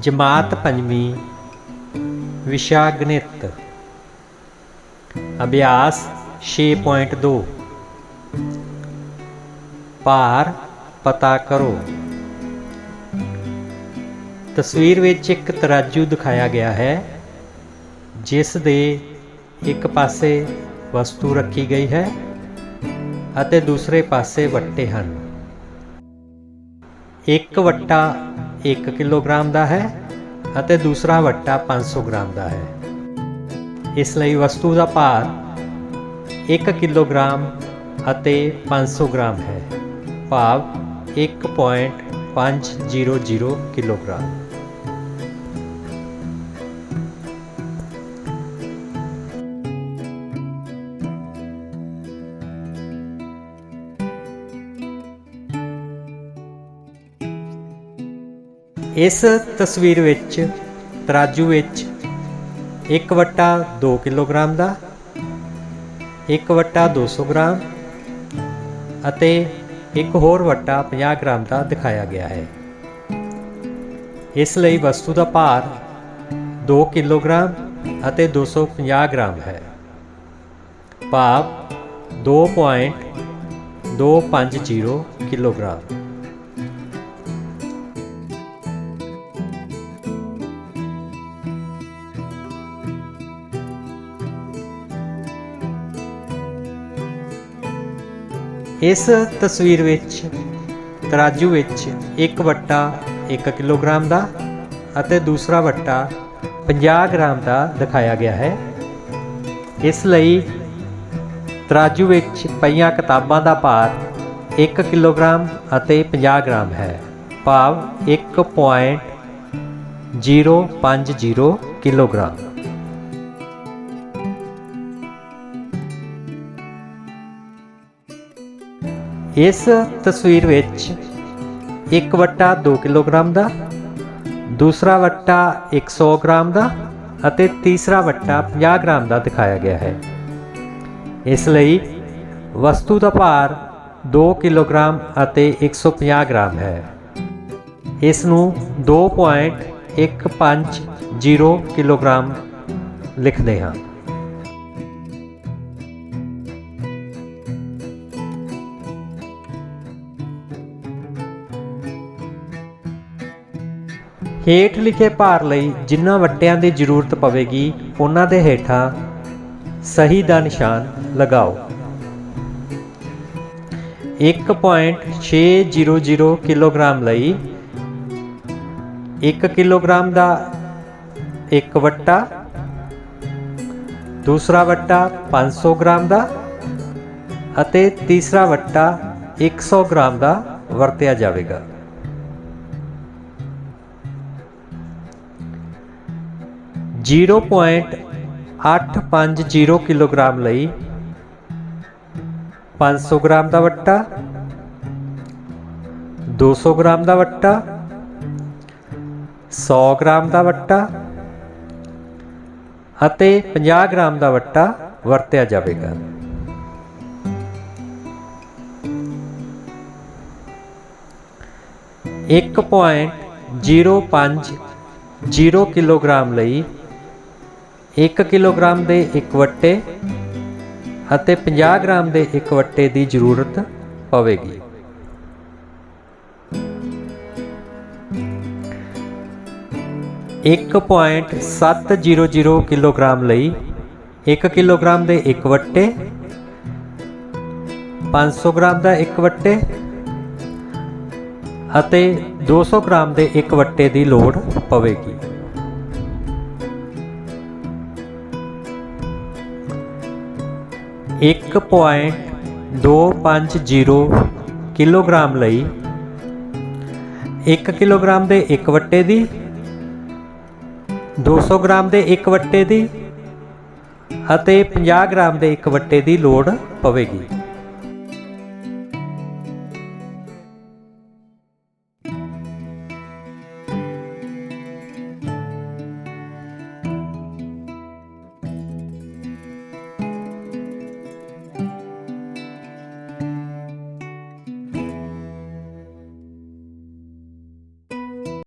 ਜਮਾਤ ਪੰਜਵੀਂ ਵਿਸ਼ਾ ਗਣਿਤ ਅਭਿਆਸ 6.2 ਭਾਰ ਪਤਾ ਕਰੋ। ਤਸਵੀਰ ਵਿੱਚ ਇੱਕ ਤਰਾਜੂ ਦਿਖਾਇਆ ਗਿਆ ਹੈ, ਜਿਸ ਦੇ ਇੱਕ ਪਾਸੇ ਵਸਤੂ ਰੱਖੀ ਗਈ ਹੈ ਅਤੇ ਦੂਸਰੇ ਪਾਸੇ ਵੱਟੇ ਹਨ। ਇੱਕ ਵੱਟਾ 1 ਕਿਲੋਗ੍ਰਾਮ ਦਾ ਹੈ ਅਤੇ ਦੂਸਰਾ ਵੱਟਾ 500 ਗ੍ਰਾਮ ਦਾ ਹੈ। ਇਸ ਲਈ ਵਸਤੂ ਦਾ ਭਾਰ 1 ਕਿਲੋਗ੍ਰਾਮ ਅਤੇ 500 ਗ੍ਰਾਮ ਹੈ। ਭਾਵ 1.500 ਕਿਲੋਗ੍ਰਾਮ। ਇਸ ਤਸਵੀਰ ਵਿੱਚ, ਤਰਾਜੂ ਵਿੱਚ ਇੱਕ ਵੱਟਾ 2 ਕਿਲੋਗ੍ਰਾਮ ਦਾ, ਇੱਕ ਵੱਟਾ 200 ਗ੍ਰਾਮ ਅਤੇ ਇੱਕ ਹੋਰ ਵੱਟਾ 50 ਗ੍ਰਾਮ ਦਾ ਦਿਖਾਇਆ ਗਿਆ ਹੈ। ਇਸ ਲਈ ਵਸਤੂ ਦਾ ਭਾਰ 2 ਕਿਲੋਗ੍ਰਾਮ ਅਤੇ 250 ਗ੍ਰਾਮ ਹੈ। ਭਾਵ 2.250 ਕਿਲੋਗ੍ਰਾਮ। ਇਸ ਤਸਵੀਰ ਵਿੱਚ ਤਰਾਜੂ ਵਿੱਚ ਇੱਕ ਵੱਟਾ 1 ਕਿਲੋਗ੍ਰਾਮ ਦਾ ਅਤੇ ਦੂਸਰਾ ਵੱਟਾ 50 ਗ੍ਰਾਮ ਦਾ ਦਿਖਾਇਆ ਗਿਆ ਹੈ। ਇਸ ਲਈ ਤਰਾਜੂ ਵਿੱਚ ਪਈਆਂ ਕਿਤਾਬਾਂ ਦਾ ਭਾਰ 1 ਕਿਲੋਗ੍ਰਾਮ ਅਤੇ 50 ਗ੍ਰਾਮ ਹੈ। ਭਾਵ 1.050 ਕਿਲੋਗ੍ਰਾਮ। ਇਸ ਤਸਵੀਰ ਵਿੱਚ ਇੱਕ ਵੱਟਾ 2 ਕਿਲੋਗ੍ਰਾਮ ਦਾ, ਦੂਸਰਾ ਵੱਟਾ 100 ਗ੍ਰਾਮ ਦਾ ਅਤੇ ਤੀਸਰਾ ਵੱਟਾ 50 ਗ੍ਰਾਮ ਦਾ ਦਿਖਾਇਆ ਗਿਆ ਹੈ। ਇਸ ਲਈ ਵਸਤੂ ਦਾ ਭਾਰ 2 ਕਿਲੋਗ੍ਰਾਮ ਅਤੇ 150 ਗ੍ਰਾਮ ਹੈ। ਇਸ ਨੂੰ 2.150 ਕਿਲੋਗ੍ਰਾਮ ਲਿਖਦੇ ਹਾਂ। ਹੇਠ ਲਿਖੇ ਭਾਰ ਲਈ ਜਿੰਨਾ ਵੱਟਿਆਂ ਦੀ ਜ਼ਰੂਰਤ ਪਵੇਗੀ, ਉਹਨਾਂ ਦੇ ਹੇਠਾਂ ਸਹੀ ਦਾ ਨਿਸ਼ਾਨ ਲਗਾਓ। 1.600 ਕਿਲੋਗ੍ਰਾਮ ਲਈ 1 ਕਿਲੋਗ੍ਰਾਮ ਦਾ ਇੱਕ ਵੱਟਾ, ਦੂਸਰਾ ਵੱਟਾ 500 ਗ੍ਰਾਮ ਦਾ ਅਤੇ ਤੀਸਰਾ ਵੱਟਾ 100 ਗ੍ਰਾਮ ਦਾ ਵਰਤਿਆ ਜਾਵੇਗਾ। ਜ਼ੀਰੋ ਪੁਆਇੰਟ ਅੱਠ ਪੰਜ ਜ਼ੀਰੋ ਕਿਲੋਗ੍ਰਾਮ ਲਈ 500 ਗ੍ਰਾਮ ਦਾ ਵੱਟਾ 200 ਗ੍ਰਾਮ ਦਾ ਵੱਟਾ 100 ਗ੍ਰਾਮ ਦਾ ਵੱਟਾ ਅਤੇ 50 ਗ੍ਰਾਮ ਦਾ ਵੱਟਾ ਵਰਤਿਆ ਜਾਵੇਗਾ। ਇੱਕ ਪੁਆਇੰਟ ਜ਼ੀਰੋ ਪੰਜ ਜ਼ੀਰੋ ਕਿਲੋਗ੍ਰਾਮ ਲਈ 1 ਕਿਲੋਗ੍ਰਾਮ ਦੇ ਇੱਕ ਵੱਟੇ ਅਤੇ 50 ਗ੍ਰਾਮ ਦੇ ਇੱਕ ਵੱਟੇ ਦੀ ਜ਼ਰੂਰਤ ਪਵੇਗੀ। ਇੱਕ ਪੁਆਇੰਟ ਸੱਤ ਜ਼ੀਰੋ ਜ਼ੀਰੋ ਕਿਲੋਗ੍ਰਾਮ ਲਈ 1 ਕਿਲੋਗ੍ਰਾਮ ਦੇ ਇੱਕ ਵੱਟੇ 500 ਗ੍ਰਾਮ ਦਾ ਇੱਕ ਵੱਟੇ ਅਤੇ 200 ਗ੍ਰਾਮ ਦੇ ਇੱਕ ਵੱਟੇ ਦੀ ਲੋੜ ਪਵੇਗੀ। ਇੱਕ ਪੁਆਇੰਟ ਦੋ ਪੰਜ ਜ਼ੀਰੋ ਕਿਲੋਗ੍ਰਾਮ ਲਈ 1 ਕਿਲੋਗ੍ਰਾਮ ਦੇ ਇੱਕ ਵੱਟੇ ਦੀ 200 ਗ੍ਰਾਮ ਦੇ ਇੱਕ ਵੱਟੇ ਦੀ ਅਤੇ 50 ਗ੍ਰਾਮ ਦੇ ਇੱਕ ਵੱਟੇ ਦੀ ਲੋੜ ਪਵੇਗੀ।